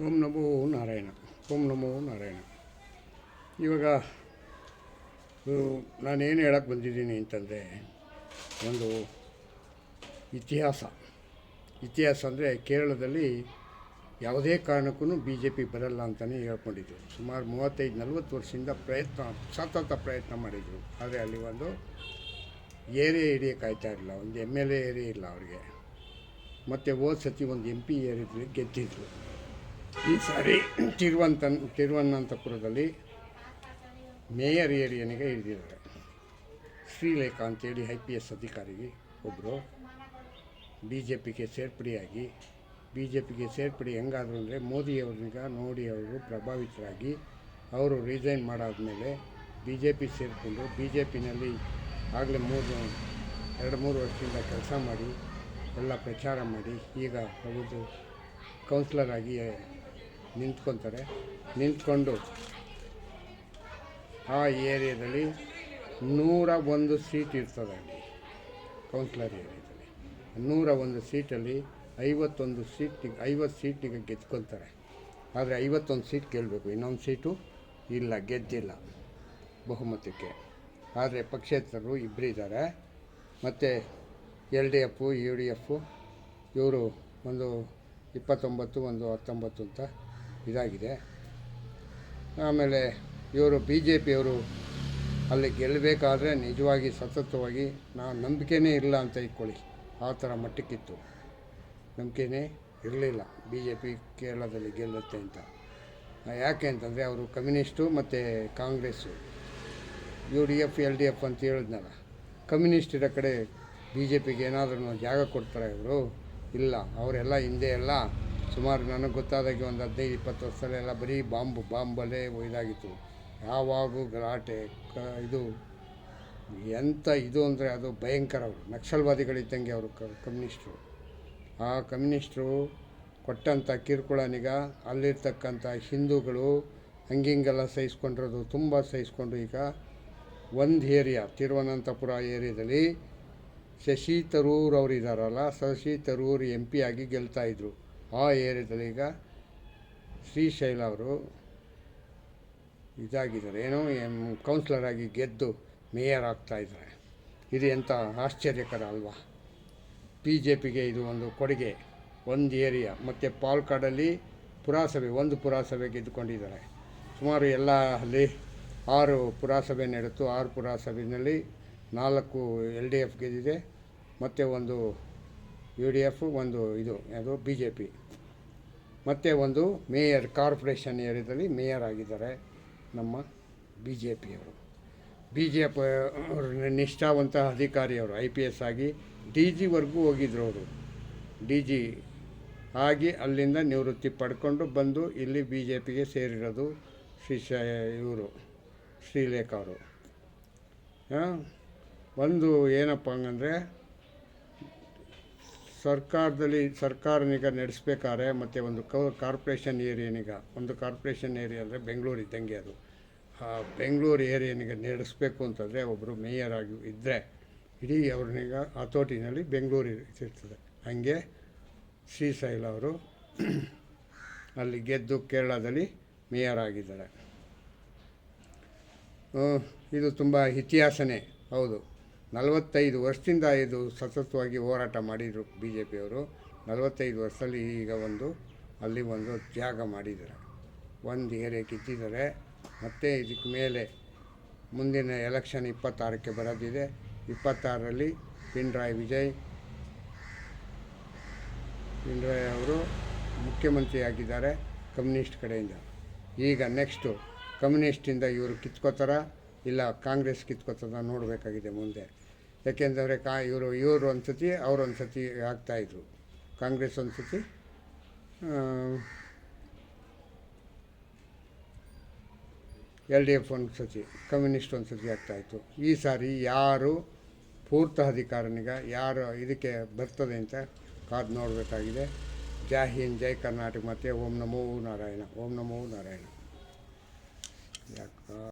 ಓಂ ನಮೋ ನಾರಾಯಣ, ಓಂ ನಮೋ ನಾರಾಯಣ. ಇವಾಗ ನಾನೇನು ಹೇಳಕ್ಕೆ ಬಂದಿದ್ದೀನಿ ಅಂತಂದರೆ, ಒಂದು ಇತಿಹಾಸ. ಇತಿಹಾಸ ಅಂದರೆ ಕೇರಳದಲ್ಲಿ ಯಾವುದೇ ಕಾರಣಕ್ಕೂ ಬಿ ಜೆ ಪಿ ಬರಲ್ಲ ಅಂತಲೇ ಹೇಳ್ಕೊಂಡಿದ್ರು. ಸುಮಾರು ಮೂವತ್ತೈದು, ನಲ್ವತ್ತು ವರ್ಷದಿಂದ ಪ್ರಯತ್ನ, ಸತತ ಪ್ರಯತ್ನ ಮಾಡಿದರು. ಆದರೆ ಅಲ್ಲಿ ಒಂದು ಏರಿಯಾ ಹಿಡಿಯೋಕ್ಕಾಯ್ತಾ ಇರಲಿಲ್ಲ. ಒಂದು ಎಂ ಎಲ್ ಎ ಏರಿಯಾ ಇಲ್ಲ ಅವ್ರಿಗೆ. ಮತ್ತು ಹೋದ ಸತಿ ಒಂದು ಎಂ ಪಿ ಏರಿದ್ರು, ಗೆದ್ದಿದ್ರು. ಈ ಸಾರಿ ತಿರುವಂತ, ತಿರುವನಂತಪುರದಲ್ಲಿ ಮೇಯರ್ ಏರಿಯನಿಗೆ ಹಿಡಿದಿದ್ದಾರೆ. ಶ್ರೀಲೇಖಾ ಅಂತೇಳಿ ಐ ಪಿ ಎಸ್ ಅಧಿಕಾರಿಗೆ ಒಬ್ಬರು ಬಿ ಜೆ ಪಿಗೆ ಸೇರ್ಪಡೆಯಾಗಿ. ಬಿ ಜೆ ಪಿಗೆ ಸೇರ್ಪಡೆ ಹೆಂಗಾದ್ರು ಅಂದರೆ ಮೋದಿಯವ್ರಿಗ ನೋಡಿ ಅವರು ಪ್ರಭಾವಿತರಾಗಿ ಅವರು ರಿಸೈನ್ ಮಾಡಾದ್ಮೇಲೆ ಬಿ ಜೆ ಪಿ ಸೇರಿಕೊಂಡು ಬಿ ಜೆ ಪಿನಲ್ಲಿ ಆಗಲೇ ಮೂರು, ಎರಡು, ಮೂರು ವರ್ಷದಿಂದ ಕೆಲಸ ಮಾಡಿ, ಎಲ್ಲ ಪ್ರಚಾರ ಮಾಡಿ ಈಗ ಹೌದು, ಕೌನ್ಸಿಲರ್ ಆಗಿ ನಿಂತ್ಕೊತಾರೆ. ನಿಂತ್ಕೊಂಡು ಆ ಏರಿಯಾದಲ್ಲಿ ನೂರ ಒಂದು ಸೀಟ್ ಇರ್ತದೆ. ಅಲ್ಲಿ ಕೌನ್ಸಿಲರ್ ಏರಿಯಾದಲ್ಲಿ ನೂರ ಒಂದು ಸೀಟಲ್ಲಿ ಐವತ್ತೊಂದು ಸೀಟಿಗೆ ಐವತ್ತು ಸೀಟಿಗೆ ಗೆದ್ಕೊತಾರೆ ಆದರೆ ಐವತ್ತೊಂದು ಸೀಟ್ ಕೇಳಬೇಕು ಇನ್ನೊಂದು ಸೀಟು ಇಲ್ಲ, ಗೆದ್ದಿಲ್ಲ ಬಹುಮತಕ್ಕೆ. ಆದರೆ ಪಕ್ಷೇತರರು ಇಬ್ಬರಿದ್ದಾರೆ ಮತ್ತು L D F, U D F ಇವರು ಒಂದು ಇಪ್ಪತ್ತೊಂಬತ್ತು, ಒಂದು ಹತ್ತೊಂಬತ್ತು ಅಂತ ಇದಾಗಿದೆ. ಆಮೇಲೆ ಇವರು ಬಿ ಜೆ ಪಿಯವರು ಅಲ್ಲಿ ಗೆಲ್ಲಬೇಕಾದ್ರೆ ನಿಜವಾಗಿ ಸತತವಾಗಿ ನಾವು ನಂಬಿಕೆನೇ ಇಲ್ಲ ಅಂತ ಇಟ್ಕೊಳ್ಳಿ. ಆ ಥರ ಮಟ್ಟಕ್ಕಿತ್ತು. ನಂಬಿಕೆನೇ ಇರಲಿಲ್ಲ ಬಿ ಜೆ ಪಿ ಕೇರಳದಲ್ಲಿ ಗೆಲ್ಲುತ್ತೆ ಅಂತ. ಯಾಕೆ ಅಂತಂದರೆ ಅವರು ಕಮ್ಯುನಿಸ್ಟು ಮತ್ತು Congress. U D F, L D F ಅಂತ ಹೇಳಿದ್ನಲ್ಲ. ಕಮ್ಯುನಿಸ್ಟ್ ಇರೋ ಕಡೆ ಬಿ ಜೆ ಪಿಗೆ ಏನಾದ್ರೂ ಜಾಗ ಕೊಡ್ತಾರೆ ಇವರು? ಇಲ್ಲ. ಅವರೆಲ್ಲ ಹಿಂದೆ ಎಲ್ಲ ಸುಮಾರು ನನಗೆ ಗೊತ್ತಾದಾಗೆ ಒಂದು ಹದಿನೈದು, ಇಪ್ಪತ್ತು ವರ್ಷದಲ್ಲೆಲ್ಲ ಬರೀ ಬಾಂಬು, ಬಾಂಬಲ್ಲೇ ಇದಾಗಿತ್ತು. ಯಾವಾಗೂ ಗಲಾಟೆ, ಕ, ಇದು ಎಂಥ ಇದು ಅಂದರೆ ಅದು ಭಯಂಕರ ಅವರು ನಕ್ಸಲ್ವಾದಿಗಳಿದ್ದಂಗೆ ಅವರು ಕಮ್ಯುನಿಸ್ಟ್ರು. ಆ ಕಮ್ಯುನಿಸ್ಟ್ರು ಕೊಟ್ಟಂಥ ಕಿರುಕುಳನಿಗ ಅಲ್ಲಿರ್ತಕ್ಕಂಥ ಹಿಂದೂಗಳು ಹಂಗಿಂಗೆಲ್ಲ ಸಹಿಸ್ಕೊಂಡಿರೋದು ತುಂಬ ಸಹಿಸ್ಕೊಂಡು ಈಗ ಒಂದು ಏರಿಯಾ, ತಿರುವನಂತಪುರ ಏರಿಯಾದಲ್ಲಿ ಶಶಿ ತರೂರ್ ಅವರು ಇದ್ದಾರಲ್ಲ ಶಶಿ ತರೂರ್ ಎಂ ಪಿ ಆಗಿ ಗೆಲ್ತಾಯಿದ್ರು ಆ ಏರಿಯಾದಲ್ಲಿ ಈಗ ಶ್ರೀಶೈಲ ಅವರು ಇದಾಗಿದ್ದಾರೆ. ಏನೋ ಕೌನ್ಸಿಲರ್ ಆಗಿ ಗೆದ್ದು ಮೇಯರ್ ಆಗ್ತಾಯಿದ್ದಾರೆ ಇದು ಎಂಥ ಆಶ್ಚರ್ಯಕರ ಅಲ್ವಾ? ಬಿ ಜೆ ಪಿಗೆ ಇದು ಒಂದು ಕೊಡುಗೆ. ಒಂದು ಏರಿಯಾ, ಮತ್ತು ಪಾಲ್ಕಾಡಲ್ಲಿ ಪುರಸಭೆ, ಒಂದು ಪುರಸಭೆ ಗೆದ್ದುಕೊಂಡಿದ್ದಾರೆ. ಸುಮಾರು ಎಲ್ಲ ಅಲ್ಲಿ ಆರು ಪುರಸಭೆ ನಡೆಯಿತು ಆರು ಪುರಸಭೆಯಲ್ಲಿ ನಾಲ್ಕು ಎಲ್ ಡಿ ಎಫ್ ಗೆದ್ದಿದೆ, ಮತ್ತು ಒಂದು ಯು ಡಿ ಎಫ್ ಒಂದು ಇದು ಯಾವುದು ಬಿ ಜೆ ಪಿ ಮತ್ತು ಒಂದು ಮೇಯರ್, ಕಾರ್ಪೊರೇಷನ್ ಏರಿಯಾದಲ್ಲಿ ಮೇಯರ್ ಆಗಿದ್ದಾರೆ ನಮ್ಮ ಬಿ ಜೆ ಪಿಯವರು ಬಿ ಜೆ ಪಿ ಅವರು ನಿಷ್ಠಾವಂತ ಅಧಿಕಾರಿಯವರು ಐ ಪಿ ಎಸ್ ಆಗಿ ಡಿ ಜಿವರೆಗೂ ಹೋಗಿದ್ರು ಅವರು. ಡಿ ಜಿ ಆಗಿ ಅಲ್ಲಿಂದ ನಿವೃತ್ತಿ ಪಡ್ಕೊಂಡು ಬಂದು ಇಲ್ಲಿ ಬಿ ಜೆ ಪಿಗೆ ಸೇರಿರೋದು ಶ್ರೀ ಶ, ಇವರು, ಶ್ರೀಲೇಖ ಅವರು. ಒಂದು ಏನಪ್ಪ ಹಂಗಂದರೆ ಸರ್ಕಾರದಲ್ಲಿ ಸರ್ಕಾರನೀಗ ನಡೆಸ್ಬೇಕಾದ್ರೆ ಮತ್ತು ಒಂದು ಕೌ ಕಾರ್ಪೊರೇಷನ್ ಏರಿಯನಿಗ, ಒಂದು ಕಾರ್ಪೊರೇಷನ್ ಏರಿಯಾ ಅಂದರೆ ಬೆಂಗಳೂರು ಇದ್ದಂಗೆ ಅದು. ಬೆಂಗಳೂರು ಏರಿಯನಿಗೆ ನಡೆಸಬೇಕು ಅಂತಂದರೆ ಒಬ್ಬರು ಮೇಯರ್ ಆಗಿ ಇದ್ದರೆ ಇಡೀ ಅವ್ರನ್ನೀಗ ಹತೋಟಿನಲ್ಲಿ ಬೆಂಗಳೂರು ಇರ್ತದೆ. ಹಾಗೆ ಶ್ರೀಶೈಲ ಅವರು ಅಲ್ಲಿ ಗೆದ್ದು ಕೇರಳದಲ್ಲಿ ಮೇಯರ್ ಆಗಿದ್ದಾರೆ. ಇದು ತುಂಬ ಇತಿಹಾಸನೇ. ಹೌದು. ನಲವತ್ತೈದು ವರ್ಷದಿಂದ ಇದು ಸತತವಾಗಿ ಹೋರಾಟ ಮಾಡಿದರು ಬಿ ಜೆ ಪಿಯವರು ನಲವತ್ತೈದು ವರ್ಷದಲ್ಲಿ ಈಗ ಒಂದು, ಅಲ್ಲಿ ಒಂದು ತ್ಯಾಗ ಮಾಡಿದ್ದಾರೆ. ಒಂದು ಏರೆ ಕಿತ್ತಿದ್ದಾರೆ ಮತ್ತು ಇದಕ್ಕೆ ಮೇಲೆ ಮುಂದಿನ ಎಲೆಕ್ಷನ್ ಇಪ್ಪತ್ತಾರಕ್ಕೆ ಬರೋದಿದೆ. ಇಪ್ಪತ್ತಾರರಲ್ಲಿ ಪಿನ್ರಾಯ್ ವಿಜಯ್ ಪಿನ್ರಾಯ್ ಅವರು ಮುಖ್ಯಮಂತ್ರಿ ಆಗಿದ್ದಾರೆ ಕಮ್ಯುನಿಸ್ಟ್ ಕಡೆಯಿಂದ. ಈಗ ನೆಕ್ಸ್ಟು ಕಮ್ಯುನಿಸ್ಟಿಂದ ಇವರು ಕಿತ್ಕೋತಾರ. ಇಲ್ಲ ಕಾಂಗ್ರೆಸ್ ಕಿತ್ಕೊತದ ನೋಡಬೇಕಾಗಿದೆ ಮುಂದೆ. ಯಾಕೆಂದರೆ ಕಾ, ಇವರು ಇವರು ಒಂದು ಸತಿ ಅವ್ರು ಒಂದು ಸತಿ ಆಗ್ತಾಯಿದ್ರು ಕಾಂಗ್ರೆಸ್ ಒಂದು ಸತಿ ಎಲ್ ಡಿ ಎಫ್ ಒಂದು ಸತಿ ಕಮ್ಯುನಿಸ್ಟ್ ಒಂದು ಸತಿ ಆಗ್ತಾಯಿತ್ತು ಈ ಸಾರಿ ಯಾರು ಪೂರ್ತ ಅಧಿಕಾರನಿಗ, ಯಾರು ಇದಕ್ಕೆ ಬರ್ತದೆ ಅಂತ ಕಾದು ನೋಡಬೇಕಾಗಿದೆ. ಜೈ ಹಿಂದ್, ಜೈ ಕರ್ನಾಟಕ, ಮತ್ತು ಓಂ ನಮೋ ನಾರಾಯಣ, ಓಂ ನಮೋ ನಾರಾಯಣ. ಯಾಕ